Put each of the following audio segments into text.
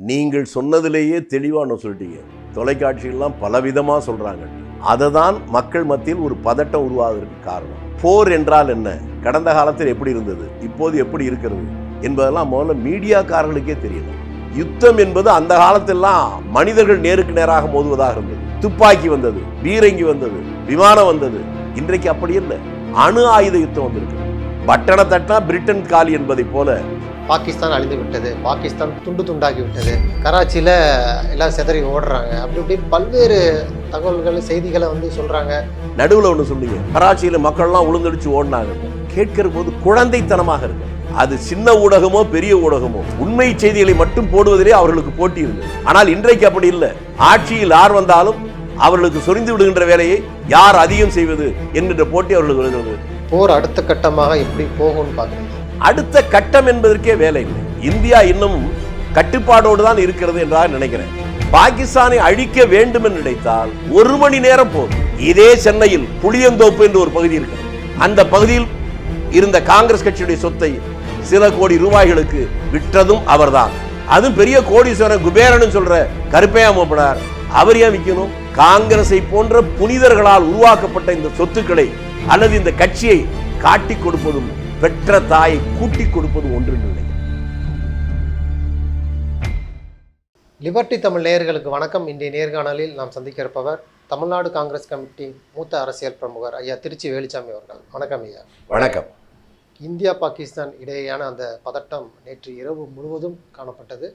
நீங்கள் சொன்னதிலேயே தெளிவான சொல்லிட்டீங்க. தொலைக்காட்சிகள்லாம் பலவிதமாக சொல்றாங்க. அதை தான் மக்கள் மத்தியில் ஒரு பதட்டம் உருவாவதற்கு காரணம். போர் என்றால் என்ன? கடந்த காலத்தில் எப்படி இருந்தது? இப்போது எப்படி இருக்கிறது? என்பதெல்லாம் முதல்ல மீடியாக்காரர்களுக்கே தெரியல. யுத்தம் என்பது அந்த காலத்திலாம் மனிதர்கள் நேருக்கு நேராக மோதுவதாக இருந்தது. துப்பாக்கி வந்தது பீரங்கி வந்தது விமானம் வந்தது. இன்றைக்கு அப்படி இல்லை. அணு ஆயுத யுத்தம் வந்திருக்கு. பட்டண தட்டினா பிரிட்டன் காலி என்பதை போல பாகிஸ்தான் அழிந்து விட்டது பாகிஸ்தான் துண்டு துண்டாகி விட்டது கராச்சியில் எல்லாம் சிதறி ஓடுறாங்க. அப்படி இப்படி பல்வேறு தகவல்கள் செய்திகளை வந்து சொல்கிறாங்க நடுவில் ஒன்று சொன்னீங்க கராச்சியில் மக்கள்லாம் உளுந்தடிச்சு ஓடினாங்க. கேட்கிற போது குழந்தைத்தனமாக இருக்கு. அது சின்ன ஊடகமோ பெரிய ஊடகமோ உண்மை செய்திகளை மட்டும் போடுவதிலே அவர்களுக்கு போட்டி இருந்தது ஆனால் இன்றைக்கு அப்படி இல்லை. ஆட்சியில் யார் வந்தாலும் அவர்களுக்கு சொரிந்து விடுகின்ற வேலையை யார் அதிகம் செய்வது என்கின்ற போட்டி அவர்களுக்கு வருகிறது. போர் அடுத்த கட்டமாக எப்படி போகும்னு பார்க்குறீங்க? அடுத்த கட்டம் என்பதற்கே வேலை இல்லை. இந்தியா இன்னும் கட்டுப்பாடோடு தான் இருக்கிறது என்றாக நினைக்கிறேன். பாகிஸ்தானை அழிக்க வேண்டும் என்று நினைத்தால் ஒரு மணி நேரம் போதும். இதே சென்னையில் புளியந்தோப்பு என்று ஒரு பகுதி இருக்கு அந்த பகுதியில் இருந்த காங்கிரஸ் கட்சியுடைய சொத்தை சில கோடி ரூபாய்களுக்கு விற்றதும் அவர்தான். அதுவும் பெரிய கோடீஸ்வரன் குபேரன் சொல்ற கருப்பையா மூப்பனார். அவர் ஏன் விற்கணும் காங்கிரஸை போன்ற புனிதர்களால் உருவாக்கப்பட்ட இந்த சொத்துக்களை அல்லது இந்த கட்சியை காட்டி கொடுப்பதும் பெற்ற தாயை கூட்டிக் கொடுப்பதும் ஒன்று லிபர்டி தமிழ் நேயர்களுக்கு வணக்கம். இன்றைய நேர்காணலில் நாம் சந்திக்க இருப்பவர் தமிழ்நாடு காங்கிரஸ் கமிட்டி மூத்த அரசியல் பிரமுகர் ஐயா திருச்சி வேலுச்சாமி அவர்கள். வணக்கம் ஐயா. வணக்கம். இந்தியா பாகிஸ்தான் இடையேயான அந்த பதட்டம் நேற்று இரவு முழுவதும் காணப்பட்டது.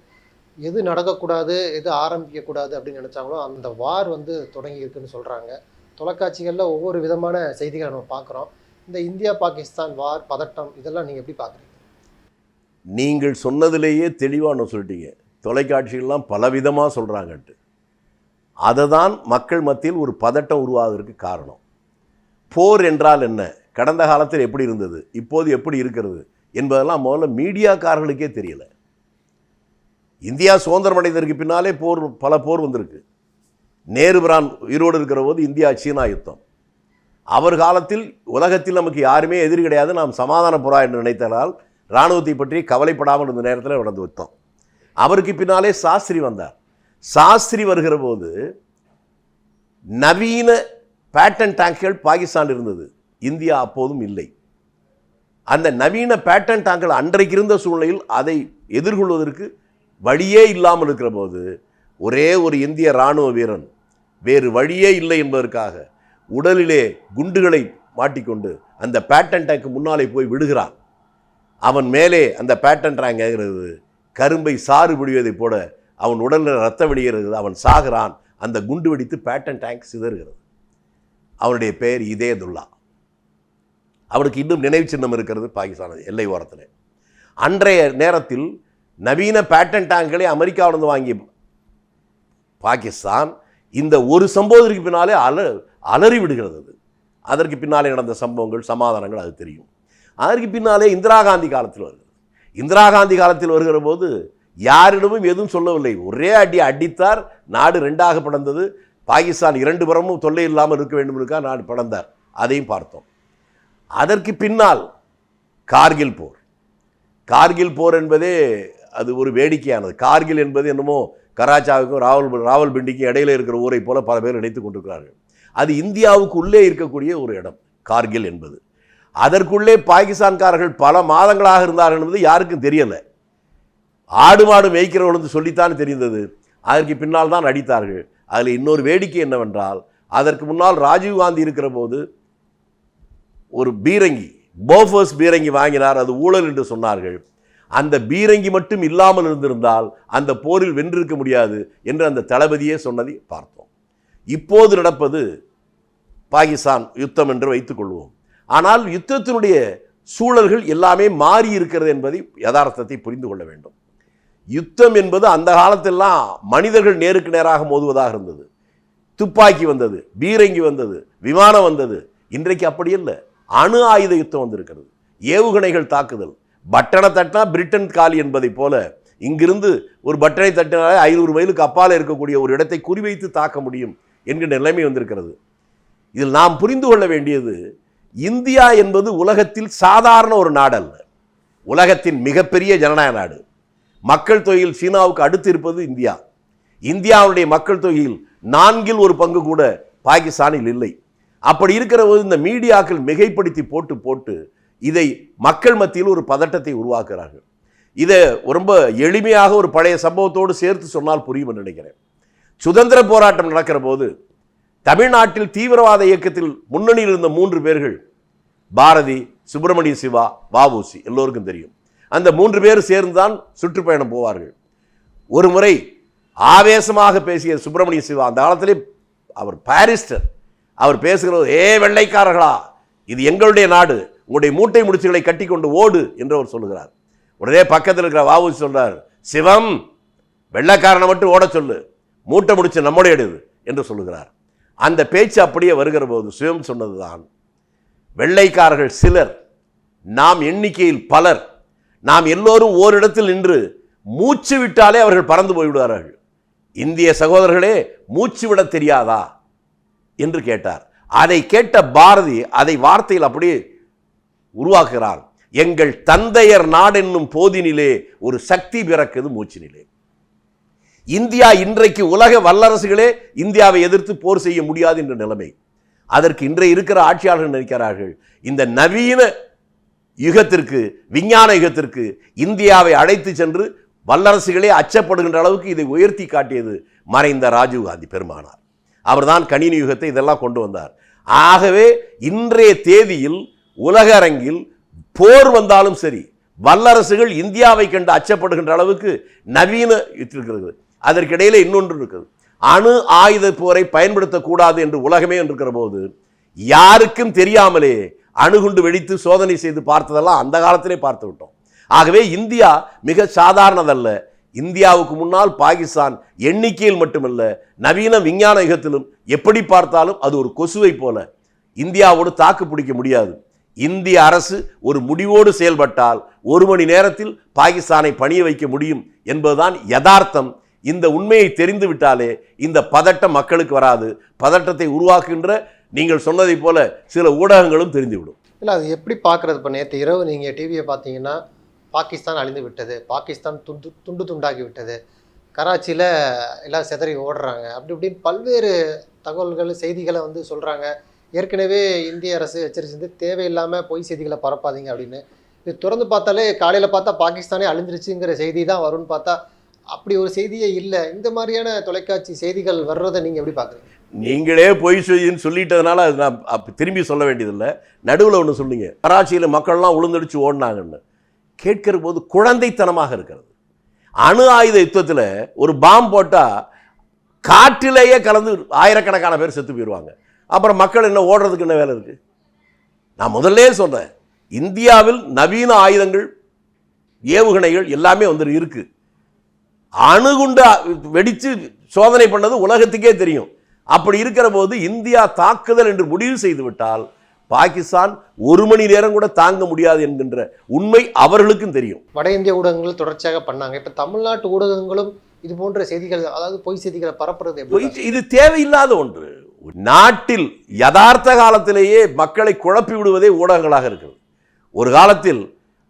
எது நடக்கக்கூடாது எது ஆரம்பிக்கக்கூடாது அப்படின்னு நினச்சாங்களோ அந்த வார் வந்து தொடங்கி இருக்குன்னு சொல்கிறாங்க தொலைக்காட்சிகளில் ஒவ்வொரு விதமான செய்திகளை நம்ம பார்க்குறோம். இந்த இந்தியா பாகிஸ்தான் வார் பதட்டம் இதெல்லாம் நீங்கள் எப்படி பார்க்குறீங்க நீங்கள் சொன்னதிலேயே தெளிவான சொல்லிட்டீங்க. தொலைக்காட்சிகள்லாம் பலவிதமாக சொல்கிறாங்கன்ட்டு அதை தான் மக்கள் மத்தியில் ஒரு பதட்டம் உருவாவதற்கு காரணம். போர் என்றால் என்ன? கடந்த காலத்தில் எப்படி இருந்தது? இப்போது எப்படி இருக்கிறது? என்பதெல்லாம் முதல்ல மீடியாக்காரர்களுக்கே தெரியல. இந்தியா சுதந்திரம் அடைந்ததற்கு பின்னாலே போர் பல போர் வந்திருக்கு. நேரு பிரான் உயிரோடு இருக்கிற போது இந்தியா சீனா யுத்தம். அவர் காலத்தில் உலகத்தில் நமக்கு யாருமே எதிரி கிடையாது. நாம் சமாதான புறா என்று நினைத்ததால் இராணுவத்தை பற்றி கவலைப்படாமல் இருந்த நேரத்தில் நடந்து விட்டோம். அவருக்கு பின்னாலே சாஸ்திரி வந்தார். சாஸ்திரி வருகிற போது நவீன பேட்டன் டேங்குகள் பாகிஸ்தான் இருந்தது. இந்தியா அப்போதும் இல்லை. அந்த நவீன பேட்டன் டேங்குகள் அன்றைக்கு இருந்த சூழ்நிலையில் அதை எதிர்கொள்வதற்கு வழியே இல்லாமல் இருக்கிற போது ஒரே ஒரு இந்திய இராணுவ வீரன் வேறு வழியே இல்லை என்பதற்காக உடலிலே குண்டுகளை மாட்டிக்கொண்டு அந்த பேட்டன் டேங்க்கு முன்னாலே போய் விடுகிறான். அவன் மேலே அந்த பேட்டன் டேங்க் கரும்பை சாறு பிடிவதைப் போல அவன் உடலில் ரத்தம் வெளியேறுகிறது. அவன் சாகிறான். அந்த குண்டு வெடித்து பேட்டன் டேங்க் சிதறுகிறது. அவனுடைய பெயர் இதேதுல்லா அவனுக்கு இன்னும் நினைவு சின்னம் இருக்கிறது பாகிஸ்தான் எல்லை ஓரத்தில். அன்றைய நேரத்தில் நவீன பேட்டன் டேங்குகளை அமெரிக்காவிலிருந்து வாங்கிய பாகிஸ்தான் இந்த ஒரு சம்பவத்திற்கு பின்னாலே அல அலறி விடுகிறது அது. அதற்கு பின்னாலே நடந்த சம்பவங்கள் சமாதானங்கள் அது தெரியும். அதற்கு பின்னாலே இந்திரா காந்தி காலத்தில் வருகிறது. இந்திரா காந்தி காலத்தில் வருகிற போது யாரிடமும் எதுவும் சொல்லவில்லை. ஒரே அடி அடித்தார் நாடு ரெண்டாக படந்தது. பாகிஸ்தான் இரண்டு புறமும் தொல்லை இல்லாமல் இருக்க வேண்டும் இருக்கா நாடு படந்தார். அதையும் பார்த்தோம். அதற்கு பின்னால் கார்கில் போர். கார்கில் போர் என்பதே அது ஒரு வேடிக்கையானது. கார்கில் என்பது என்னமோ கராச்சாவுக்கும் ராவல் ராவல்பிண்டிக்கும் இடையில இருக்கிற ஊரை போல பல பேர் நினைத்து கொண்டிருக்கிறார்கள். அது இந்தியாவுக்கு உள்ளே இருக்கக்கூடிய ஒரு இடம் கார்கில் என்பது. அதற்குள்ளே பாகிஸ்தான்காரர்கள் பல மாதங்களாக இருந்தார்கள் என்பது யாருக்கும் தெரியலை. ஆடு மாடு மேய்க்கிறவர்கள் சொல்லித்தான் தெரிந்தது. அதற்கு பின்னால் தான் அடித்தார்கள் அதில் இன்னொரு வேடிக்கை என்னவென்றால் அதற்கு முன்னால் ராஜீவ்காந்தி இருக்கிற போது ஒரு பீரங்கி போஃபர்ஸ் பீரங்கி வாங்கினார் அது ஊழல் என்று சொன்னார்கள். அந்த பீரங்கி மட்டும் இல்லாமல் இருந்திருந்தால் அந்த போரில் வென்றிருக்க முடியாது என்று அந்த தளபதியே சொன்னதை பார்த்தோம். இப்போது நடப்பது பாகிஸ்தான் யுத்தம் என்று வைத்துக்கொள்வோம் ஆனால் யுத்தத்தினுடைய சூழல்கள் எல்லாமே மாறி இருக்கிறது என்பதை யதார்த்தத்தை புரிந்து கொள்ள வேண்டும். யுத்தம் என்பது அந்த காலத்தெல்லாம் மனிதர்கள் நேருக்கு நேராக மோதுவதாக இருந்தது. துப்பாக்கி வந்தது பீரங்கி வந்தது விமானம் வந்தது. இன்றைக்கு அப்படி இல்லை. அணு ஆயுத யுத்தம் வந்திருக்கிறது. ஏவுகணைகள் தாக்குதல். பட்டனை தட்டினா பிரிட்டன் காலி என்பதைப் போல இங்கிருந்து ஒரு பட்டனை தட்டினாலே ஐநூறு மைலுக்கு அப்பால் இருக்கக்கூடிய ஒரு இடத்தை குறிவைத்து தாக்க முடியும் என்கின்ற நிலைமை வந்திருக்கிறது. இதில் நாம் புரிந்து கொள்ள வேண்டியது இந்தியா என்பது உலகத்தில் சாதாரண ஒரு நாடு அல்ல உலகத்தின் மிகப்பெரிய ஜனநாயக நாடு. மக்கள் தொகையில் சீனாவுக்கு அடுத்து இருப்பது இந்தியா. இந்தியாவுடைய மக்கள் தொகையில் நான்கில் ஒரு பங்கு கூட பாகிஸ்தானில் இல்லை. அப்படி இருக்கிற போது இந்த மீடியாக்கள் மிகைப்படுத்தி போட்டு போட்டு இதை மக்கள் மத்தியில் ஒரு பதட்டத்தை உருவாக்குறார்கள் இதை ரொம்ப எளிமையாக ஒரு பழைய சம்பவத்தோடு சேர்த்து சொன்னால் புரியும் என்று நினைக்கிறேன். சுதந்திர போராட்டம் நடக்கிற போது தமிழ்நாட்டில் தீவிரவாத இயக்கத்தில் முன்னணியில் இருந்த மூன்று பேர்கள் பாரதி சுப்பிரமணிய சிவா வாவூசி எல்லோருக்கும் தெரியும். அந்த மூன்று பேர் சேர்ந்துதான் சுற்றுப்பயணம் போவார்கள். ஒரு முறை ஆவேசமாக பேசிய சுப்பிரமணிய சிவா அந்த காலத்திலே அவர் பாரிஸ்டர். அவர் பேசுகிறது ஏ வெள்ளைக்காரர்களா இது எங்களுடைய நாடு. உங்களுடைய மூட்டை முடிச்சுகளை கட்டி கொண்டு ஓடு என்று அவர் சொல்லுகிறார். உடனே பக்கத்தில் இருக்கிற வாவூசி சொல்றார் சிவம் வெள்ளைக்காரனை மட்டும் ஓட சொல்லு. மூட்டை முடிச்சு நம்முடையது என்று சொல்லுகிறார். அந்த பேச்சு அப்படியே வருகிற போது சிவம் சொன்னதுதான். வெள்ளைக்காரர்கள் சிலர் நாம் எண்ணிக்கையில் பலர் நாம் எல்லோரும் ஓரிடத்தில் நின்று மூச்சு விட்டாலே அவர்கள் பறந்து போய்விடுவார்கள். இந்திய சகோதரர்களே மூச்சு விட தெரியாதா? என்று கேட்டார். அதை கேட்ட பாரதி அதை வார்த்தையில் அப்படியே உருவாக்குகிறார் எங்கள் தந்தையர் நாடென்னும் போதினிலே ஒரு சக்தி பிறக்குது மூச்சினிலே. இந்தியா இன்றைக்கு உலக வல்லரசுகளே இந்தியாவை எதிர்த்து போர் செய்ய முடியாது என்ற நிலைமை. அதற்கு இன்றைய இருக்கிற ஆட்சியாளர்கள் நினைக்கிறார்கள்? இந்த நவீன யுகத்திற்கு விஞ்ஞான யுகத்திற்கு இந்தியாவை அழைத்து சென்று வல்லரசுகளே அச்சப்படுகின்ற அளவுக்கு இதை உயர்த்தி காட்டியது மறைந்த ராஜீவ் காந்தி பெருமானார் அவர்தான் கணினி யுகத்தை இதெல்லாம் கொண்டு வந்தார். ஆகவே இன்றைய தேதியில் உலக அரங்கில் போர் வந்தாலும் சரி வல்லரசுகள் இந்தியாவை கண்டு அச்சப்படுகின்ற அளவுக்கு நவீன இருக்கிறது. அதற்கிடையில் இன்னொன்று இருக்குது. அணு ஆயுத போரை பயன்படுத்தக்கூடாது என்று உலகமே இருக்கிற போது யாருக்கும் தெரியாமலே அணுகுண்டு வெடித்து சோதனை செய்து பார்த்ததெல்லாம் அந்த காலத்திலே பார்த்து விட்டோம். ஆகவே இந்தியா மிக சாதாரணதல்ல. இந்தியாவுக்கு முன்னால் பாகிஸ்தான் எண்ணிக்கையில் மட்டுமல்ல நவீன விஞ்ஞான யுகத்திலும் எப்படி பார்த்தாலும் அது ஒரு கொசுவை போல. இந்தியாவோடு தாக்கு பிடிக்க முடியாது. இந்திய அரசு ஒரு முடிவோடு செயல்பட்டால் ஒரு மணி நேரத்தில் பாகிஸ்தானை பணிய வைக்க முடியும் என்பதுதான் யதார்த்தம். இந்த உண்மையை தெரிந்து விட்டாலே இந்த பதட்டம் மக்களுக்கு வராது. பதட்டத்தை உருவாக்குகின்ற நீங்கள் சொன்னதைப் போல சில ஊடகங்களும் தெரிந்துவிடும். இல்லை அது எப்படி பார்க்குறது இப்போ நேற்று இரவு நீங்கள் டிவியை பார்த்தீங்கன்னா பாகிஸ்தான் அழிந்து விட்டது. பாகிஸ்தான் துண்டு துண்டு துண்டாகி விட்டது. கராச்சியில் எல்லாம் சிதறி ஓடுறாங்க. அப்படி இப்படின்னு பல்வேறு தகவல்கள் செய்திகளை வந்து சொல்கிறாங்க ஏற்கனவே இந்திய அரசு எச்சரிச்சிருந்து தேவையில்லாமல் பொய் செய்திகளை பரப்பாதீங்க அப்படின்னு. இது திறந்து பார்த்தாலே காலையில் பார்த்தா பாகிஸ்தானே அழிஞ்சிருச்சுங்கிற செய்தி தான் வரும்னு பார்த்தா அப்படி ஒரு செய்தியே இல்லை. இந்த மாதிரியான தொலைக்காட்சி செய்திகள் வர்றதை நீங்கள் எப்படி பார்க்குறீங்க நீங்களே பொய் செய்தின்னு சொல்லிட்டதுனால அது நான் அப்போ திரும்பி சொல்ல வேண்டியதில்லை. நடுவில் ஒன்று சொன்னீங்க. கராச்சியில் மக்கள்லாம் உளுந்தடிச்சு ஓடினாங்கன்னு. கேட்கிற போது குழந்தைத்தனமாக இருக்கிறது. அணு ஆயுத யுத்தத்தில் ஒரு பாம் போட்டால் காற்றிலேயே கலந்து ஆயிரக்கணக்கான பேர் செத்து போயிடுவாங்க அப்புறம் மக்கள் என்ன ஓடுறதுக்கு என்ன வேலை இருக்குது நான் முதல்லே சொல்கிறேன் இந்தியாவில் நவீன ஆயுதங்கள் ஏவுகணைகள் எல்லாமே வந்து இருக்குது அணுகுண்டு வெடித்து சோதனை பண்ணது உலகத்துக்கே தெரியும். அப்படி இருக்கிற போது இந்தியா தாக்குதல் என்று முடிவு செய்து விட்டால் பாகிஸ்தான் ஒரு மணி நேரம் கூட தாங்க முடியாது என்கின்ற உண்மை அவர்களுக்கும் தெரியும். வட இந்திய ஊடகங்கள் தொடர்ச்சியாக பண்ணாங்க. இப்போ தமிழ்நாட்டு ஊடகங்களும் இது போன்ற செய்திகள் அதாவது பொய் செய்திகளை பரப்புறது பொய் இது தேவையில்லாத ஒன்று. நாட்டில் யதார்த்த காலத்திலேயே மக்களை குழப்பி விடுவதே ஊடகங்களாக இருக்கிறது. ஒரு காலத்தில்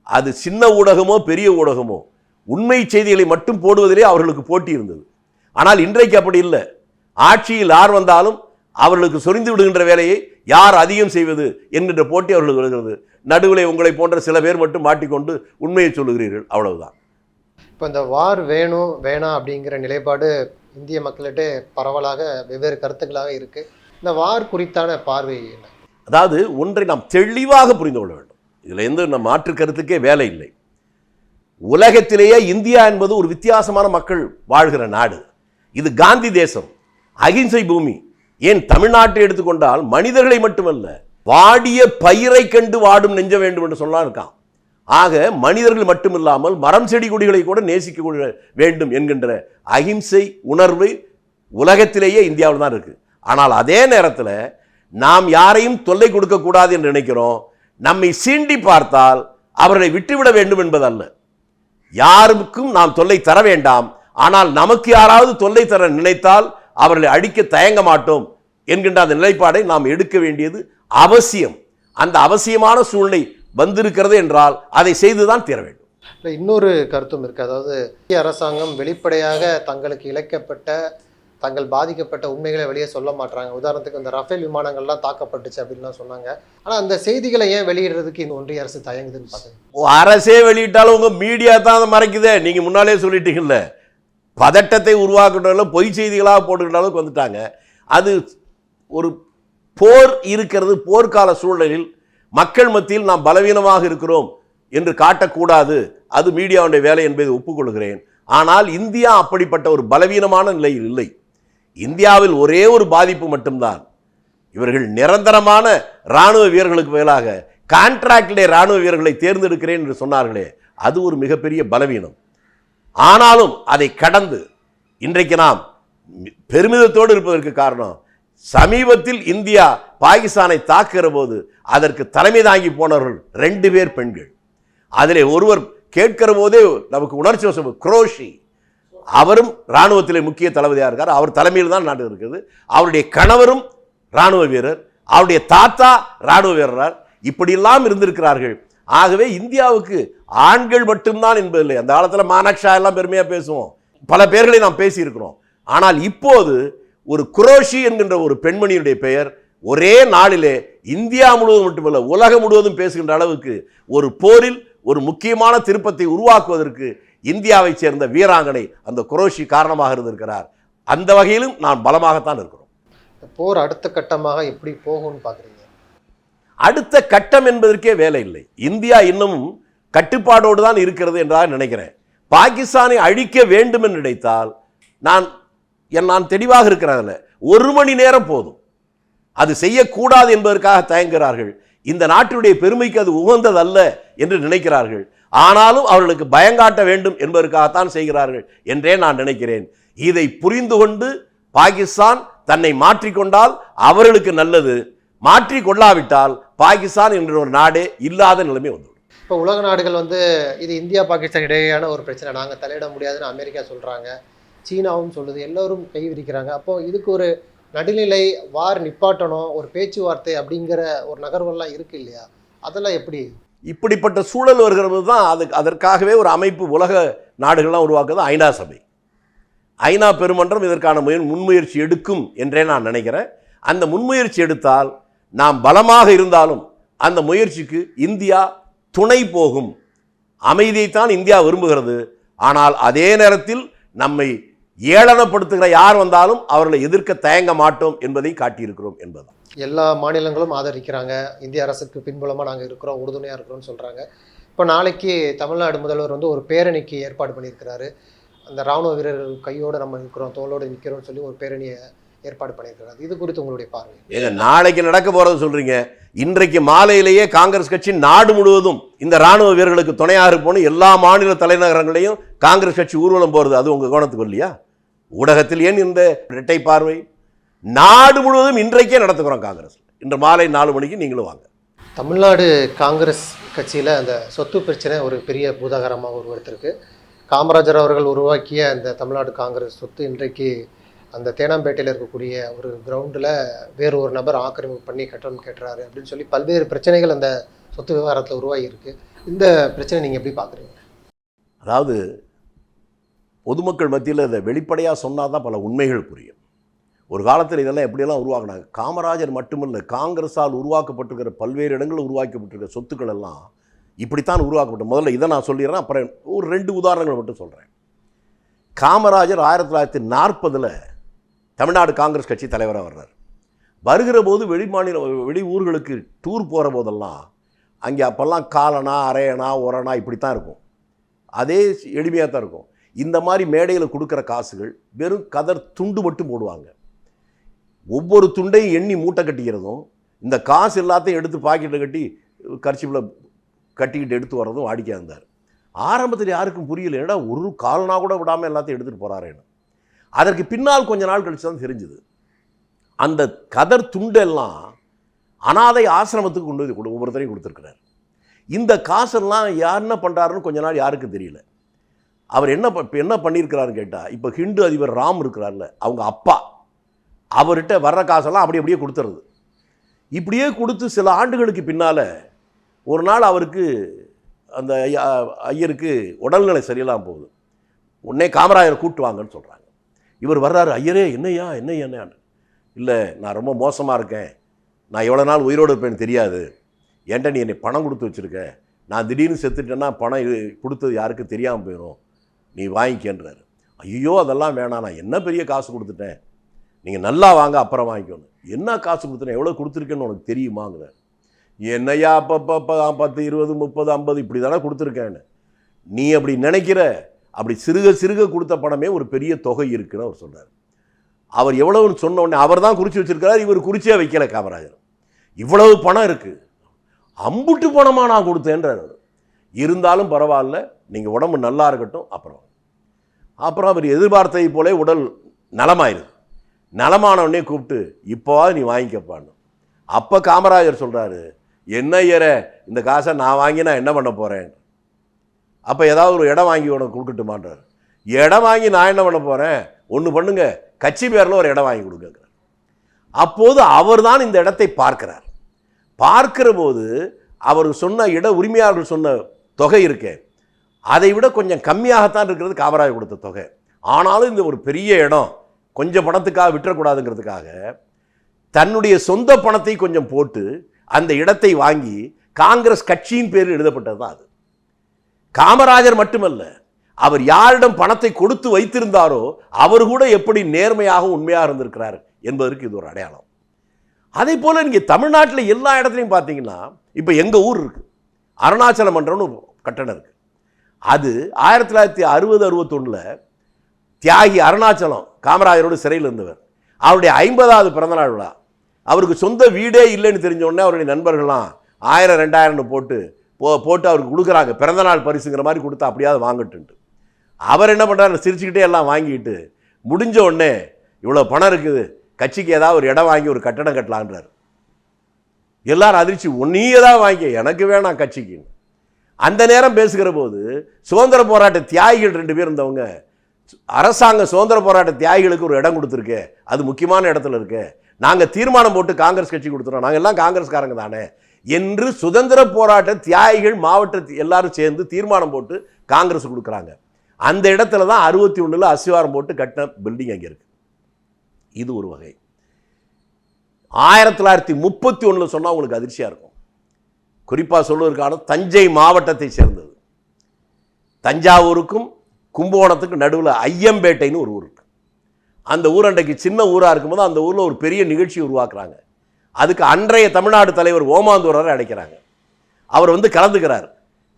அது சின்ன ஊடகமோ பெரிய ஊடகமோ உண்மை செய்திகளை மட்டும் போடுவதிலே அவர்களுக்கு போட்டி இருந்தது. ஆனால் இன்றைக்கு அப்படி இல்லை. ஆட்சியில் யார் வந்தாலும் அவர்களுக்கு சொரிந்து விடுகின்ற வேலையை யார் அதிகம் செய்வது என்கின்ற போட்டி அவர்களுக்கு வருகிறது. நடுவில் உங்களை போன்ற சில பேர் மட்டும் மாட்டிக்கொண்டு உண்மையை சொல்லுகிறீர்கள். அவ்வளவுதான். இப்போ இந்த வார் வேணும் வேணாம் அப்படிங்கிற நிலைப்பாடு இந்திய மக்கள்கிட்ட பரவலாக வெவ்வேறு கருத்துக்களாக இருக்கு. இந்த வார் குறித்தான பார்வை என்ன? அதாவது ஒன்றை நாம் தெளிவாக புரிந்து கொள்ள வேண்டும். இதில் எந்த நம் மாற்று கருத்துக்கே வேலை இல்லை. உலகத்திலேயே இந்தியா என்பது ஒரு வித்தியாசமான மக்கள் வாழ்கிற நாடு. இது காந்தி தேசம். அகிம்சை பூமி. ஏன் தமிழ்நாட்டை எடுத்துக்கொண்டால் மனிதர்களை மட்டுமல்ல வாடிய பயிரை கண்டு வாடும் நெஞ்ச வேண்டும் என்று சொல்லலாம் இருக்கான். ஆக மனிதர்கள் மட்டுமில்லாமல் மரம் செடி கொடிகளை கூட நேசிக்க வேண்டும் என்கின்ற அகிம்சை உணர்வு உலகத்திலேயே இந்தியாவில் தான் இருக்கு. ஆனால் அதே நேரத்தில் நாம் யாரையும் தொல்லை கொடுக்கக்கூடாது என்று நினைக்கிறோம். நம்மை சீண்டி பார்த்தால் அவர்களை விட்டுவிட வேண்டும் என்பதல்ல. யாருக்கும் நாம் தொல்லை தர வேண்டாம். ஆனால் நமக்கு யாராவது தொல்லை தர நினைத்தால் அவர்களை அடிக்க தயங்க மாட்டோம் என்கின்ற அந்த நிலைப்பாடை நாம் எடுக்க வேண்டியது அவசியம். அந்த அவசியமான சூழ்நிலை வந்திருக்கிறது என்றால் அதை செய்துதான் தீர வேண்டும். இல்லை இன்னொரு கருத்தும் இருக்குது அதாவது அரசாங்கம் வெளிப்படையாக தங்களுக்கு இழைக்கப்பட்ட தங்கள் பாதிக்கப்பட்ட உண்மைகளை வெளியே சொல்ல மாட்டாங்க உதாரணத்துக்கு இந்த ரஃபேல் விமானங்கள்லாம் தாக்கப்பட்டுச்சு அப்படின்லாம் சொன்னாங்க. ஆனால் அந்த செய்திகளை ஏன் வெளியிடுறதுக்கு இந்த ஒன்றிய அரசு தயங்குதுன்னு பார்க்குறேன் அரசே வெளியிட்டாலும் உங்கள் மீடியா தான் அதை மறைக்குதே. நீங்கள் முன்னாலே சொல்லிட்டீங்கல்ல. பதட்டத்தை உருவாக்கிட்டாலும் பொய் செய்திகளாக போட்டுக்கிட்ட அளவுக்கு வந்துட்டாங்க. அது ஒரு போர் இருக்கிறது போர்க்கால சூழலில் மக்கள் மத்தியில் நாம் பலவீனமாக இருக்கிறோம் என்று காட்டக்கூடாது. அது மீடியாவுடைய வேலை என்பதை ஒப்புக்கொள்கிறேன். ஆனால் இந்தியா அப்படிப்பட்ட ஒரு பலவீனமான நிலையில் இல்லை. இந்தியாவில் ஒரே ஒரு பாதிப்பு மட்டும்தான். இவர்கள் நிரந்தரமான இராணுவ வீரர்களுக்கு மேலாக கான்ட்ராக்டிலே இராணுவ வீரர்களை தேர்ந்தெடுக்கிறேன் என்று சொன்னார்களே அது ஒரு மிகப்பெரிய பலவீனம். ஆனாலும் அதை கடந்து இன்றைக்கு நாம் பெருமிதத்தோடு இருப்பதற்கு காரணம் சமீபத்தில் இந்தியா பாகிஸ்தானை தாக்குகிற போது அதற்கு தலைமை தாங்கி போனவர்கள் ரெண்டு பேர் பெண்கள். அதிலே ஒருவர் கேட்கிற போதே நமக்கு உணர்ச்சி வசம் குரோஷி. அவரும் இராணுவத்தில் முக்கிய தளபதியாக இருக்கார். அவர் தலைமையில் தான் நாடு இருக்குது. அவருடைய கணவரும் இராணுவ வீரர். அவருடைய தாத்தா இராணுவ வீரரார். இப்படியெல்லாம் இருந்திருக்கிறார்கள். ஆகவே இந்தியாவுக்கு ஆண்கள் மட்டும்தான் என்பதில்லை. அந்த காலத்தில் மானக்ஷா எல்லாம் பெருமையாக பேசுவோம். பல பேர்களை நாம் பேசியிருக்கிறோம். ஆனால் இப்போது ஒரு குரோஷி என்கின்ற ஒரு பெண்மணியுடைய பெயர் ஒரே நாளிலே இந்தியா முழுவதும் மட்டுமல்ல உலகம் முழுவதும் பேசுகின்ற அளவுக்கு ஒரு போரில் ஒரு முக்கியமான திருப்பத்தை உருவாக்குவதற்கு இந்தியாவைச் சேர்ந்த வீராங்கனை அந்த குரோஷி காரணமாக இருந்திருக்கிறார். அந்த வகையிலும் நான் பலமாகத்தான் இருக்கிறோம். போர் அடுத்த கட்டமாக எப்படி போகும்னு பார்க்குறீங்க? அடுத்த கட்டம் என்பதற்கே வேலை இல்லை. இந்தியா இன்னமும் கட்டுப்பாடோடு தான் இருக்கிறது என்றால் நினைக்கிறேன். பாகிஸ்தானை அழிக்க வேண்டும் என்று நினைத்தால் நான் என் நான் தெளிவாக இருக்கிறதில்ல ஒரு மணி நேரம் போதும். அது செய்யக்கூடாது என்பதற்காக தயங்குகிறார்கள். இந்த நாட்டினுடைய பெருமைக்கு அது உகந்ததல்ல என்று நினைக்கிறார்கள். ஆனாலும் அவர்களுக்கு பயங்காட்ட வேண்டும் என்பதற்காகத்தான் செய்கிறார்கள் என்றே நான் நினைக்கிறேன். இதை புரிந்து கொண்டு பாகிஸ்தான் தன்னை மாற்றிக்கொண்டால் அவர்களுக்கு நல்லது. மாற்றி கொள்ளாவிட்டால் பாகிஸ்தான் என்ற ஒரு நாடே இல்லாத நிலைமை வந்துவிடும். இப்போ உலக நாடுகள் வந்து இது இந்தியா பாகிஸ்தான் இடையேயான ஒரு பிரச்சனை. நாங்கள் தலையிட முடியாதுன்னு அமெரிக்கா சொல்கிறாங்க சீனாவும் சொல்லுது. எல்லோரும் கை விரிக்கிறாங்க. அப்போ இதுக்கு ஒரு நடுநிலை வார் நிப்பாட்டணும் ஒரு பேச்சுவார்த்தை அப்படிங்கிற ஒரு நகர்வெல்லாம் இருக்கு இல்லையா? அதெல்லாம் எப்படி? இப்படிப்பட்ட சூழல் வருகிறது தான் அதுக்கு அதற்காகவே ஒரு அமைப்பு உலக நாடுகள்லாம் உருவாக்குது ஐநா சபை. ஐநா பெருமன்றம் இதற்கான முயன் முன்முயற்சி எடுக்கும் என்றே நான் நினைக்கிறேன். அந்த முன்முயற்சி எடுத்தால் நாம் பலமாக இருந்தாலும் அந்த முயற்சிக்கு இந்தியா துணை போகும். அமைதியைத்தான் இந்தியா விரும்புகிறது. ஆனால் அதே நேரத்தில் நம்மை ஏளனப்படுத்துகிற யார் வந்தாலும் அவர்களை எதிர்க்க தயங்க மாட்டோம் என்பதை காட்டியிருக்கிறோம் என்பதுதான். எல்லா மாநிலங்களும் ஆதரிக்கிறாங்க. இந்திய அரசுக்கு பின்புலமாக நாங்கள் இருக்கிறோம் உறுதுணையாக இருக்கிறோம்னு சொல்கிறாங்க இப்போ நாளைக்கு தமிழ்நாடு முதல்வர் வந்து ஒரு பேரணிக்கு ஏற்பாடு பண்ணியிருக்கிறாரு. அந்த ராணுவ வீரர்கள் கையோடு நம்ம நிற்கிறோம் தோளோடு நிற்கிறோம்னு சொல்லி ஒரு பேரணியை ஏற்பாடு பண்ணியிருக்கிறாரு. இது குறித்து உங்களுடைய பார்வை? ஏங்க நாளைக்கு நடக்க போகிறது சொல்கிறீங்க இன்றைக்கு மாலையிலேயே காங்கிரஸ் கட்சி நாடு முழுவதும் இந்த ராணுவ வீரர்களுக்கு துணையாக இருப்போம்னு எல்லா மாநில தலைநகரங்களையும் காங்கிரஸ் கட்சி ஊர்வலம் போகிறது அது உங்கள் கோணத்துக்கு இல்லையா ஊடகத்தில் ஏன் இந்த இரட்டை பார்வை? நாடு முழுவதும் இன்றைக்கே நடத்துகிறோம் காங்கிரஸ். இன்று மாலை நாலு மணிக்கு நீங்களும் வாங்க. தமிழ்நாடு காங்கிரஸ் கட்சியில் அந்த சொத்து பிரச்சனை ஒரு பெரிய பூதாகரமாக உருவெடுத்திருக்கு. காமராஜர் அவர்கள் உருவாக்கிய அந்த தமிழ்நாடு காங்கிரஸ் சொத்து இன்றைக்கு அந்த தேனாம்பேட்டையில் இருக்கக்கூடிய ஒரு கிரவுண்டில் வேறு ஒரு நபர் ஆக்கிரமிப்பு பண்ணி கட்டணம் கேட்டுறாரு அப்படின்னு சொல்லி பல்வேறு பிரச்சனைகள் அந்த சொத்து விவகாரத்தில் உருவாகி இருக்கு இந்த பிரச்சனை நீங்கள் எப்படி பார்க்குறீங்க அதாவது பொதுமக்கள் மத்தியில் இதை வெளிப்படையாக சொன்னால் தான் பல உண்மைகள் புரியும். ஒரு காலத்தில் இதெல்லாம் எப்படியெல்லாம் உருவாக்குனாங்க? காமராஜர் மட்டுமல்ல காங்கிரஸால் உருவாக்கப்பட்டிருக்கிற பல்வேறு இடங்களில் உருவாக்கப்பட்டிருக்கிற சொத்துக்கள் எல்லாம் இப்படித்தான் உருவாக்கப்பட்ட முதல்ல இதை நான் சொல்லிடுறேன் அப்புறம் ஒரு ரெண்டு உதாரணங்கள் மட்டும் சொல்கிறேன் காமராஜர் ஆயிரத்தி தொள்ளாயிரத்தி நாற்பதில் தமிழ்நாடு காங்கிரஸ் கட்சி தலைவராக வர்றார் வருகிற போது வெளிமாநில வெளி ஊர்களுக்கு டூர் போகிற போதெல்லாம் அங்கே அப்போல்லாம் காலனா அரையனா உரணா இப்படித்தான் இருக்கும். அதே எளிமையாக தான் இருக்கும். இந்த மாதிரி மேடையில் கொடுக்குற காசுகள் வெறும் கதர் துண்டு மட்டும் போடுவாங்க. ஒவ்வொரு துண்டையும் எண்ணி மூட்டை கட்டிக்கிறதும் இந்த காசு எல்லாத்தையும் எடுத்து பாக்கெட்டில் கட்டி கர்ச்சிப்பில் கட்டிக்கிட்டு எடுத்து வர்றதும் வாடிக்கையாக இருந்தார். ஆரம்பத்தில் யாருக்கும் புரியல ஏடா ஒரு காலனா கூட விடாமல் எல்லாத்தையும் எடுத்துகிட்டு போகிறாரேன்னு அதற்கு பின்னால் கொஞ்ச நாள் கழிச்சு தான் தெரிஞ்சுது. அந்த கதர் துண்டெல்லாம் அனாதை ஆசிரமத்துக்கு கொண்டு போய் கொடு ஒவ்வொருத்தரையும் கொடுத்துருக்கிறார். இந்த காசெல்லாம் யார் என்ன பண்ணுறாருன்னு கொஞ்ச நாள் யாருக்கும் தெரியல. அவர் என்ன ப- என்ன பண்ணியிருக்கிறாருன்னு கேட்டால் இப்போ ஹிந்து அதிபர் ராம் இருக்கிறார்ல அவங்க அப்பா. அவர்கிட்ட வர்ற காசெல்லாம் அப்படி அப்படியே கொடுத்துறது. இப்படியே கொடுத்து சில ஆண்டுகளுக்கு பின்னால் ஒரு நாள் அவருக்கு அந்த ஐயா ஐயருக்கு உடல்நிலை சரியில்லாமல் போகுது. உடனே காமராஜர் கூப்பிட்டு வாங்கன்னு சொல்கிறாங்க இவர் வர்றாரு ஐயரே என்னய்யா என்னய்யா என்ன இல்லை நான் ரொம்ப மோசமாக இருக்கேன். நான் எவ்வளோ நாள் உயிரோடு இருப்பேன்னு தெரியாது. ஏன்டா நீ என்னை பணம் கொடுத்து வச்சுருக்க? நான் திடீர்னு செத்துட்டேன்னா பணம் இது கொடுத்தது யாருக்கும் தெரியாமல் போயிடும் நீ வாங்கிக்கன்றாரு. ஐயோ அதெல்லாம் வேணாம். நான் என்ன பெரிய காசு கொடுத்துட்டேன்? நீங்கள் நல்லா வாங்க அப்புறம் வாங்கிக்கணும் என்ன காசு கொடுத்துட்டேன் எவ்வளோ கொடுத்துருக்கேன்னு உனக்கு தெரியுமாங்கிறார் என்னையா அப்பப்போ பத்து இருபது முப்பது ஐம்பது இப்படி தானே கொடுத்துருக்கேன்னு. நீ அப்படி நினைக்கிற அப்படி சிறுக சிறுக கொடுத்த பணமே ஒரு பெரிய தொகை இருக்குன்னு அவர் சொல்கிறார் அவர் எவ்வளவுன்னு சொன்ன உடனே அவர் தான் குறித்து வச்சிருக்கிறார் இவர் குறிச்சியாக வைக்கல காமராஜர். இவ்வளவு பணம் இருக்குது அம்புட்டு பணமாக நான் கொடுத்தேன்றார் இருந்தாலும் பரவாயில்ல நீங்கள் உடம்பு நல்லா இருக்கட்டும் அப்புறம் அப்புறம் அவர் எதிர்பார்த்ததை போலே உடல் நலமாயிருது. நலமானவனே கூப்பிட்டு இப்போவாது நீ வாங்கிக்கப்பான்னு அப்போ காமராஜர் சொல்கிறாரு என்ன ஐயர இந்த காசை நான் வாங்கி நான் என்ன பண்ண போகிறேன் அப்போ ஏதாவது ஒரு இடம் வாங்கி உனக்கு கொடுக்கட்டுமான்றார். இடம் வாங்கி நான் என்ன பண்ண போகிறேன் ஒன்று பண்ணுங்க. கட்சி பேரில் ஒரு இடம் வாங்கி கொடுங்க. அப்போது அவர் தான் இந்த இடத்தை பார்க்கிறார். பார்க்கிற போது அவர் சொன்ன இட உரிமையாளர்கள் சொன்ன தொகை இருக்கே அதை விட கொஞ்சம் கம்மியாகத்தான் இருக்கிறது காமராஜர் கொடுத்த தொகை. ஆனாலும் இந்த ஒரு பெரிய இடம் கொஞ்சம் பணத்துக்காக விட்டுறக்கூடாதுங்கிறதுக்காக தன்னுடைய சொந்த பணத்தை கொஞ்சம் போட்டு அந்த இடத்தை வாங்கி காங்கிரஸ் கட்சியின் பேரில் எழுதப்பட்டது தான் அது. காமராஜர் மட்டுமல்ல அவர் யாரிடம் பணத்தை கொடுத்து வைத்திருந்தாரோ அவர் கூட எப்படி நேர்மையாக உண்மையாக இருந்திருக்கிறார் என்பதற்கு இது ஒரு அடையாளம். அதே போல் நீங்கள் தமிழ்நாட்டில் எல்லா இடத்துலையும் பார்த்தீங்கன்னா இப்போ எங்கள் ஊர் இருக்குது அருணாச்சல மன்றம்னு ஒரு கட்டணம் இருக்குது அது ஆயிரத்தி தொள்ளாயிரத்தி அறுபது அறுபத்தொன்னில் தியாகி அருணாச்சலம் காமராஜரோடு சிறையில் இருந்தவர். அவருடைய ஐம்பதாவது பிறந்தநாள் விழா. அவருக்கு சொந்த வீடே இல்லைன்னு தெரிஞ்சோடனே அவருடைய நண்பர்கள்லாம் ஆயிரம் ரெண்டாயிரம்னு போட்டு போ போட்டு அவருக்கு கொடுக்குறாங்க. பிறந்தநாள் பரிசுங்கிற மாதிரி கொடுத்தா அப்படியாவது வாங்கட்டுன்ட்டு. அவர் என்ன பண்ணுறாரு சிரிச்சுக்கிட்டே எல்லாம் வாங்கிட்டு முடிஞ்ச உடனே இவ்வளோ பணம் இருக்குது கட்சிக்கு ஏதாவது ஒரு இடம் வாங்கி ஒரு கட்டடம் கட்டலான்றார். எல்லாரும் அதிர்ச்சி. நீ தான் வாங்கி எனக்கு வேணாம் கட்சிக்கு அந்த நேரம் பேசுகிற போது சுதந்திர போராட்ட தியாகிகள் ரெண்டு பேர் இருந்தவங்க அரசாங்க சுதந்திர போராட்ட தியாகிகளுக்கு ஒரு இடம் கொடுத்துருக்கு. அது முக்கியமான இடத்துல இருக்கு. நாங்கள் தீர்மானம் போட்டு காங்கிரஸ் கட்சி கொடுத்துறோம். நாங்கள் எல்லாம் காங்கிரஸ்காரங்க தானே. என்று சுதந்திர போராட்ட தியாகிகள் மாவட்ட எல்லாரும் சேர்ந்து தீர்மானம் போட்டு காங்கிரஸ் கொடுக்குறாங்க. அந்த இடத்துல தான் அறுபத்தி ஒன்றில் அசிவாரம் போட்டு கட்டின பில்டிங் அங்கே இருக்கு. இது ஒரு வகை. ஆயிரத்தி தொள்ளாயிரத்தி முப்பத்தி ஒன்றில் சொன்னால் உங்களுக்கு அதிர்ச்சியாக இருக்கும். குறிப்பாக சொல்வதற்கான தஞ்சை மாவட்டத்தை சேர்ந்தது. தஞ்சாவூருக்கும் கும்பகோணத்துக்கு நடுவில் ஐயம்பேட்டைன்னு ஒரு ஊர் அந்த ஊர் அன்றைக்கு சின்ன ஊராக இருக்கும்போது அந்த ஊரில் ஒரு பெரிய நிகழ்ச்சி உருவாக்குறாங்க. அதுக்கு அன்றைய தமிழ்நாடு தலைவர் ஓமாந்தூரரை அழைக்கிறாங்க. அவர் வந்து கலந்துக்கிறார்.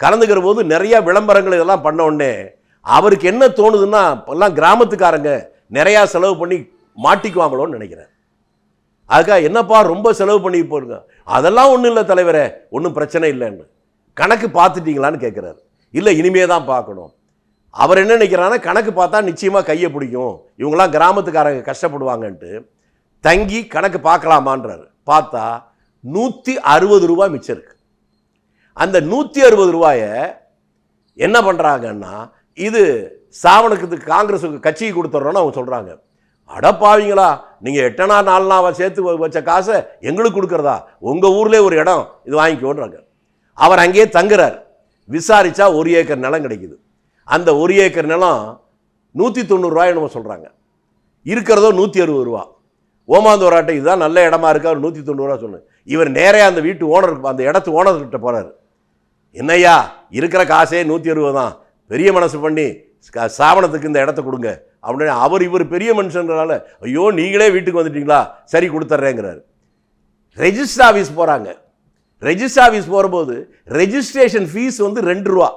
கலந்துக்கிற போது நிறையா விளம்பரங்கள் இதெல்லாம் பண்ண உடனே அவருக்கு என்ன தோணுதுன்னா எல்லாம் கிராமத்துக்காரங்க நிறையா செலவு பண்ணி மாட்டிக்குவாங்களோன்னு நினைக்கிறார். அதுக்காக என்னப்பா ரொம்ப செலவு பண்ணி போயிருங்க அதெல்லாம் ஒன்றும் இல்லை தலைவரே ஒன்றும் பிரச்சனை இல்லைன்னு. கணக்கு பார்த்துட்டீங்களான்னு கேட்குறாரு இல்லை இனிமே தான் பார்க்கணும். அவர் என்ன நினைக்கிறாருன்னா கணக்கு பார்த்தா நிச்சயமாக கையை பிடிக்கும். இவங்களாம் கிராமத்துக்காரங்க கஷ்டப்படுவாங்கன்ட்டு தங்கி கணக்கு பார்க்கலாமான்றாரு. பார்த்தா நூற்றி அறுபது ரூபா மிச்சம் இருக்கு. அந்த நூற்றி அறுபது ரூபாயை என்ன பண்ணுறாங்கன்னா இது சாவணக்கு காங்கிரஸுக்கு கட்சிக்கு கொடுத்துட்றோன்னு அவங்க சொல்கிறாங்க அடப்பாவீங்களா நீங்கள் எட்டனா நாலுனா சேர்த்து வச்ச காசை எங்களுக்கு கொடுக்குறதா? உங்கள் ஊர்லேயே ஒரு இடம் இது வாங்கிக்கோன்றாங்க. அவர் அங்கேயே தங்குறார். விசாரித்தா ஒரு ஏக்கர் நிலம் கிடைக்குது. அந்த ஒரு ஏக்கர் நிலம் நூற்றி தொண்ணூறுரூவாய் நம்ம சொல்கிறாங்க இருக்கிறதோ நூற்றி அறுபது ரூபா. ஓமாந்தோராட்டை இதுதான் நல்ல இடமா இருக்கு அவர் நூற்றி தொண்ணூறுரூவா சொல்லுங்கள் இவர் நேரே அந்த வீட்டு ஓனர் அந்த இடத்து ஓனர்கிட்ட போகிறார் என்னய்யா இருக்கிற காசே நூற்றி அறுபது தான். பெரிய மனசு பண்ணி க- சாவணத்துக்கு இந்த இடத்த கொடுங்க. அப்படின்னு அவர் இவர் பெரிய மனுஷன்றனால ஐயோ நீங்களே வீட்டுக்கு வந்துட்டீங்களா? சரி கொடுத்துட்றேங்கிறார் ரெஜிஸ்டர் ஆஃபீஸ் போகிறாங்க ரெஜிஸ்டர் ஆஃபீஸ் போகிறபோது ரெஜிஸ்ட்ரேஷன் ஃபீஸ் வந்து ரெண்டு ரூபா.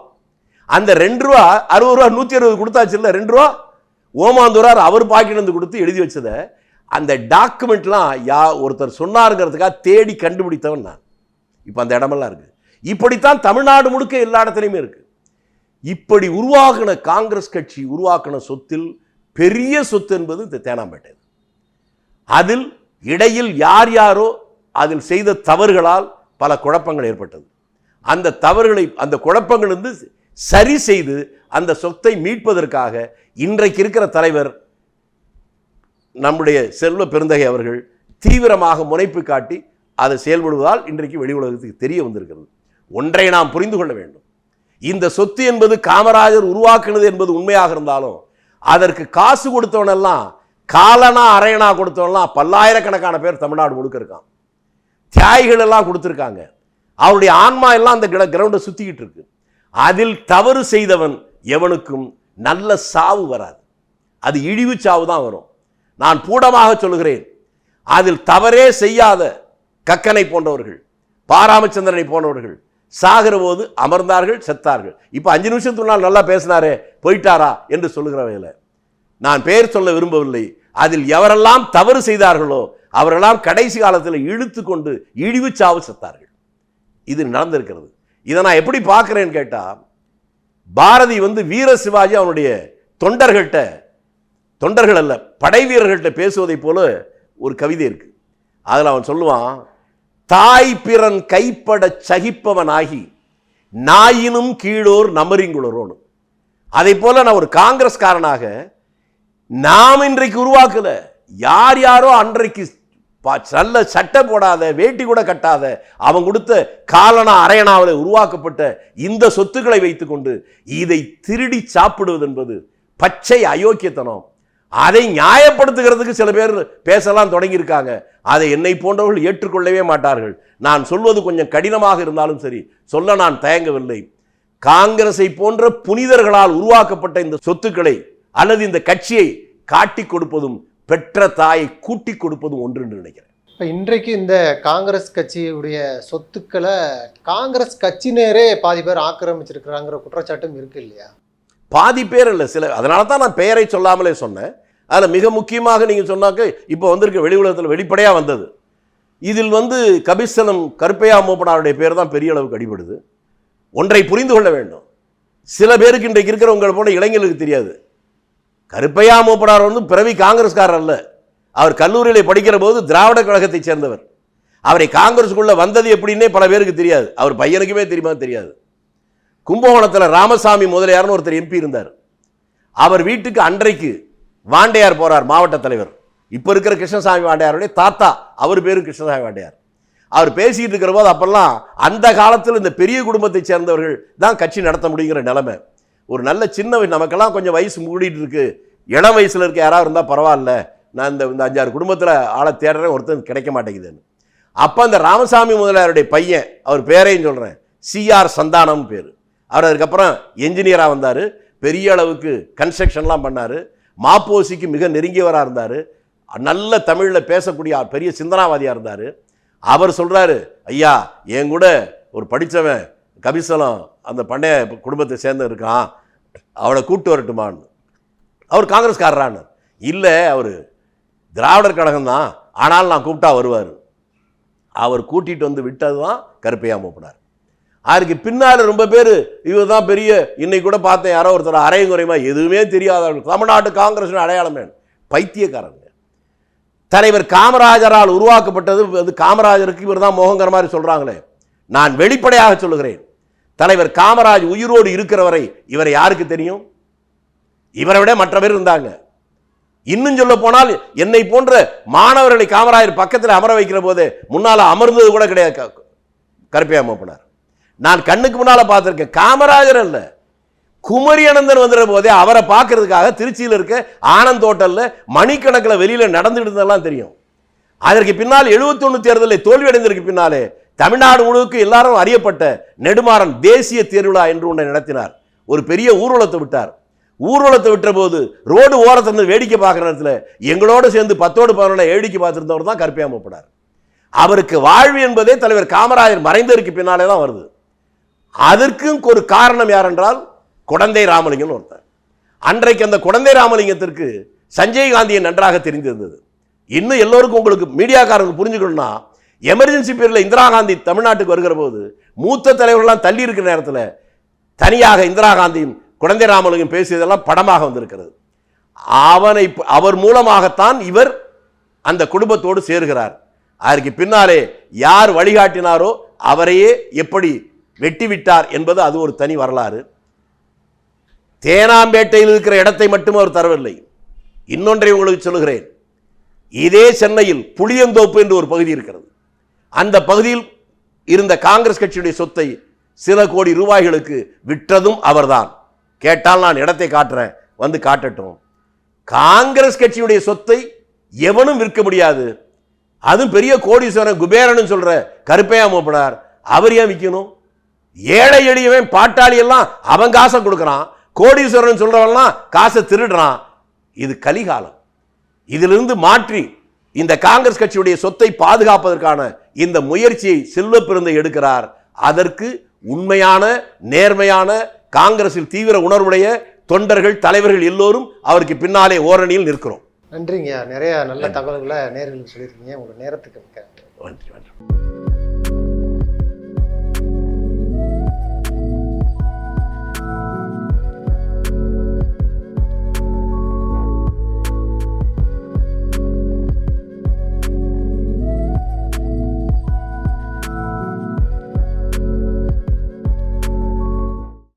அந்த ரெண்டு ரூபா அறுபது ரூபா நூற்றி அறுபது கொடுத்தாச்சுல்ல ரெண்டு ரூபா? ஓமாந்தூரார் அவர் பாக்கெட் வந்து கொடுத்து எழுதி வச்சதை அந்த டாக்குமெண்ட்லாம் யா ஒருத்தர் சொன்னாருங்கிறதுக்காக தேடி கண்டுபிடித்தவன் நான். இப்போ அந்த இடமெல்லாம் இருக்குது இப்படித்தான் தமிழ்நாடு முழுக்க எல்லா இடத்துலையுமே இருக்குது இப்படி உருவாகின காங்கிரஸ் கட்சி உருவாக்கின சொத்தில் பெரிய சொத்து என்பது இந்த தேனாம்பேட்டை அதில் இடையில் யார் யாரோ அதில் செய்த தவறுகளால் பல குழப்பங்கள் ஏற்பட்டது. அந்த தவறுகளை அந்த குழப்பங்கள் வந்து சரி செய்து அந்த சொத்தை மீட்பதற்காக இன்றைக்கு இருக்கிற தலைவர் நம்முடைய செல்வ பெருந்தகை அவர்கள் தீவிரமாக முனைப்பு காட்டி அதை செயல்படுவதால் இன்றைக்கு வெளி உலகத்துக்கு தெரிய வந்திருக்கிறது. ஒன்றை நாம் புரிந்து கொள்ள வேண்டும். இந்த சொத்து என்பது காமராஜர் உருவாக்குனது என்பது உண்மையாக இருந்தாலும் அதற்கு காசு கொடுத்தவனெல்லாம் காலனா அரையனா கொடுத்தவனெல்லாம் பல்லாயிரக்கணக்கான பேர் தமிழ்நாடு முழுக்க இருக்கான். தியாகிகள் எல்லாம் கொடுத்துருக்காங்க. அவருடைய ஆன்மா எல்லாம் அந்த கிரவுண்டை சுற்றிக்கிட்டு இருக்கு. அதில் தவறு செய்தவன் எவனுக்கும் நல்ல சாவு வராது. அது இழிவு சாவு தான் வரும். நான் பூடமாக சொல்லுகிறேன். அதில் தவறே செய்யாத கக்கனை போன்றவர்கள் பாராமச்சந்திரனை போன்றவர்கள் சாகிற போது அமர்ந்தார்கள் செத்தார்கள். இப்போ அஞ்சு நிமிஷத்துக்கு முன்னால் நல்லா பேசினாரே போயிட்டாரா என்று சொல்லுகிறவையில். நான் பெயர் சொல்ல விரும்பவில்லை. அதில் எவரெல்லாம் தவறு செய்தார்களோ அவரெல்லாம் கடைசி காலத்தில் இழுத்து கொண்டு இழிவு சாவு செத்தார்கள். இது நடந்திருக்கிறது. இதை நான் எப்படி பார்க்குறேன்னு கேட்டால் பாரதி வந்து வீர சிவாஜி அவனுடைய தொண்டர்கள்ட்ட தொண்டர்கள் அல்ல படை வீரர்கள்ட்ட பேசுவதைப் போல ஒரு கவிதை இருக்கு. அதில் அவன் சொல்லுவான் தாய் பிறன் கைப்படச் சகிப்பவனாகி நாயினும் கீழோர் நமரிங்குளரோனும் அதை போல நான் ஒரு காங்கிரஸ்காரனாக நாம் இன்றைக்கு உருவாக்கல யார் யாரோ அன்றைக்கு நல்ல சட்டை போடாத வேட்டி கூட கட்டாத அவன் கொடுத்த காலனா அரையனாவில் உருவாக்கப்பட்ட இந்த சொத்துக்களை வைத்துக்கொண்டு இதை திருடி சாப்பிடுவது என்பது பச்சை அயோக்கியத்தனம். அதை நியாயப்படுத்துகிறதுக்கு சில பேர் பேசலாம் தொடங்கியிருக்காங்க. அதை என்னை போன்றவர்கள் ஏற்றுக்கொள்ளவே மாட்டார்கள். நான் சொல்வது கொஞ்சம் கடினமாக இருந்தாலும் சரி சொல்ல நான் தயங்கவில்லை. காங்கிரஸை போன்ற புனிதர்களால் உருவாக்கப்பட்ட இந்த சொத்துக்களை அல்லது இந்த கட்சியை காட்டி கொடுப்பதும் பெற்ற தாயை கூட்டி கொடுப்பதும் ஒன்று என்று நினைக்கிறேன். இப்போ இன்றைக்கு இந்த காங்கிரஸ் கட்சியுடைய சொத்துக்களை காங்கிரஸ் கட்சியினரே பாதி பேர் ஆக்கிரமிச்சிருக்கிறாங்கிற குற்றச்சாட்டும் இருக்கு இல்லையா? பாதி பேர் இல்லை சில அதனால தான் நான் பெயரை சொல்லாமலே சொன்னேன். அதில் மிக முக்கியமாக நீங்கள் சொன்னாக்க இப்போ வந்திருக்க வெளி உலகத்தில் வெளிப்படையாக வந்தது. இதில் வந்து கபிசனம் கருப்பையா மூப்பனாருடைய பேர் தான் பெரிய அளவுக்கு அடிபடுது. ஒன்றை புரிந்து கொள்ள வேண்டும். சில பேருக்கு இன்றைக்கு இருக்கிறவங்களை போல இளைஞர்களுக்கு தெரியாது. கருப்பையா மூப்பனார் வந்து பிறவி காங்கிரஸ்காரர் அல்ல. அவர் கல்லூரியில் படிக்கிற போது திராவிட கழகத்தைச் சேர்ந்தவர். அவரை காங்கிரஸுக்குள்ளே வந்தது எப்படின்னே பல பேருக்கு தெரியாது. அவர் பையனுக்குமே தெரியுமா? தெரியாது. கும்பகோணத்தில் ராமசாமி முதலியார்னு ஒருத்தர் எம்பி இருந்தார். அவர் வீட்டுக்கு அன்றைக்கு வாண்டையார் போறார் மாவட்ட தலைவர். இப்போ இருக்கிற கிருஷ்ணசாமி வாண்டையாருடைய தாத்தா அவர் பேரும் கிருஷ்ணசாமி வாண்டையார். அவர் பேசிக்கிட்டு இருக்கிற போது அப்பெல்லாம் அந்த காலத்தில் இந்த பெரிய குடும்பத்தைச் சேர்ந்தவர்கள் தான் கட்சி நடத்த முடியுங்கிற நிலைமை. ஒரு நல்ல சின்ன வயசு நமக்கெல்லாம் கொஞ்சம் வயசு மூடிட்டு இருக்கு. இளம் வயசில் இருக்க யாராவது இருந்தால் பரவாயில்ல. நான் இந்த இந்த அஞ்சாறு குடும்பத்தில் ஆளை தேடுறேன் ஒருத்தன் கிடைக்க மாட்டேங்குதுன்னு. அப்போ அந்த ராமசாமி முதலியாருடைய பையன் அவர் பேரையும் சொல்கிறேன் சிஆர் சந்தானம் பேர். அவர் அதுக்கப்புறம் என்ஜினியராக வந்தார். பெரிய அளவுக்கு கன்ஸ்ட்ரக்ஷன்லாம் பண்ணார். மாப்போசிக்கு மிக நெருங்கியவராக இருந்தார். நல்ல தமிழில் பேசக்கூடிய பெரிய சிந்தனாவாதியாக இருந்தார். அவர் சொல்கிறாரு ஐயா என் கூட ஒரு படித்தவன் கபிசலம் அந்த பண்டைய குடும்பத்தை சேர்ந்து இருக்கான். அவனை கூப்பிட்டு வரட்டுமான்னு. அவர் காங்கிரஸ்காரரான்னு. இல்லை அவர் திராவிடர் கழகம் தான். ஆனால் நான் கூப்பிட்டா வருவார். அவர் கூட்டிகிட்டு வந்து விட்டது தான் கருப்பையா மூப்பினார். அதுக்கு பின்னால் ரொம்ப பேர் இவர் தான் பெரிய இன்னைக்கு கூட பார்த்தேன் யாரோ ஒருத்தர் அரையும் குறையுமா எதுவுமே தெரியாதவர்கள் தமிழ்நாட்டு காங்கிரஸ் அடையாளமே பைத்தியக்காரங்க. தலைவர் காமராஜரால் உருவாக்கப்பட்டது அது காமராஜருக்கு இவர் தான் மோகங்கிற மாதிரி சொல்கிறாங்களே நான் வெளிப்படையாக சொல்லுகிறேன். தலைவர் காமராஜ் உயிரோடு இருக்கிற வரை இவரை யாருக்கு தெரியும்? இவரை விட மற்ற பேர் இருந்தாங்க. இன்னும் சொல்ல போனால் என்னை போன்ற மாணவர்களை காமராஜர் பக்கத்தில் அமர வைக்கிற போது முன்னால் அமர்ந்தது கூட கிடையாது. கருப்பையா மூப்பனார் நான் கண்ணுக்கு முன்னால பார்த்துருக்கேன். காமராஜர் அல்ல. குமரி அனந்தன் வந்துற போதே அவரை பார்க்கறதுக்காக திருச்சியில் இருக்க ஆனந்த் ஹோட்டலில் மணிக்கணக்கில் வெளியில நடந்துட்டு இருந்ததெல்லாம் தெரியும். அதற்கு பின்னால் 71 தேர்தலில் தோல்வி அடைந்ததற்கு பின்னாலே தமிழ்நாடு முழுவதுக்கு எல்லாரும் அறியப்பட்ட நெடுமாறன் தேசிய திருவிழா என்று ஒன்றை நடத்தினார். ஒரு பெரிய ஊர்வலத்தை விட்டார். ஊர்வலத்தை விட்ட போது ரோடு ஓரத்திலிருந்து வேடிக்கை பார்க்குற நேரத்தில் எங்களோடு சேர்ந்து பத்தோடு பதினொன்று வேடிக்கை பார்த்துருந்தவர் தான் கருப்பையா மூப்பனார். அவருக்கு வாழ்வு என்பதே தலைவர் காமராஜர் மறைந்ததற்கு பின்னாலே தான் வருது. அதற்கும் ஒரு காரணம் யார் என்றால் குடந்தை ராமலிங்கம் ஒருத்தர். அன்றைக்கு அந்த குடந்தை ராமலிங்கத்திற்கு சஞ்சய் காந்தியை நன்றாக தெரிந்திருந்தது. இன்னும் எல்லோருக்கும் உங்களுக்கு மீடியாக்காரங்க புரிஞ்சுக்கணும்னா எமர்ஜென்சி பீரியடில் இந்திரா காந்தி தமிழ்நாட்டுக்கு வருகிற போது மூத்த தலைவர்கள்லாம் தள்ளி இருக்கிற நேரத்தில் தனியாக இந்திரா காந்தியும் குழந்தை ராமலிங்கம் பேசியதெல்லாம் படமாக வந்திருக்கிறது. அவனை அவர் மூலமாகத்தான் இவர் அந்த குடும்பத்தோடு சேர்கிறார். அதற்கு பின்னாலே யார் வழிகாட்டினாரோ அவரையே எப்படி வெட்டி விட்டார் என்பது அது ஒரு தனி வரலாறு. தேனாம்பேட்டையில் இருக்கிற இடத்தை மட்டும் அவர் தரவில்லை. இன்னொன்றை உங்களுக்கு சொல்லுகிறேன். இதே சென்னையில் புளியந்தோப்பு என்று ஒரு பகுதி இருக்கிறது. அந்த பகுதியில் இருந்த காங்கிரஸ் கட்சியுடைய சொத்தை சில கோடி ரூபாய்களுக்கு விற்றதும் அவர்தான். கேட்டால் நான் இடத்தை காட்டுறேன் வந்து காட்டட்டும். காங்கிரஸ் கட்சியுடைய சொத்தை எவனும் விற்க முடியாது. அதுவும் பெரிய கோடீஸ்வரன் குபேரன் சொல்ற கருப்பையா மூப்பனார் அவர் ஏன் விற்கணும் ஏழை எளியவன் பாட்டாளி எல்லாம் அவன் காசை கொடுக்குறான். கோடீஸ்வரன் சொல்றவன்லாம் காசை திருடுறான். இது கலிகாலம். இதிலிருந்து மாற்றி இந்த காங்கிரஸ் கட்சியுடைய சொத்தை பாதுகாப்பதற்கான இந்த முயற்சியை செல்வ பிறந்த எடுக்கிறார். அதற்கு உண்மையான நேர்மையான காங்கிரஸில் தீவிர உணர்வுடைய தொண்டர்கள் தலைவர்கள் எல்லோரும் அவருக்கு பின்னாலே ஓரணியில் நிற்கிறோம். நன்றிங்கய்யா நிறைய நல்ல தகவல்களை நேர்களுக்கு சொல்லியிருக்கீங்க. உங்கள் நேரத்துக்கு மிக்க நன்றி நன்றி.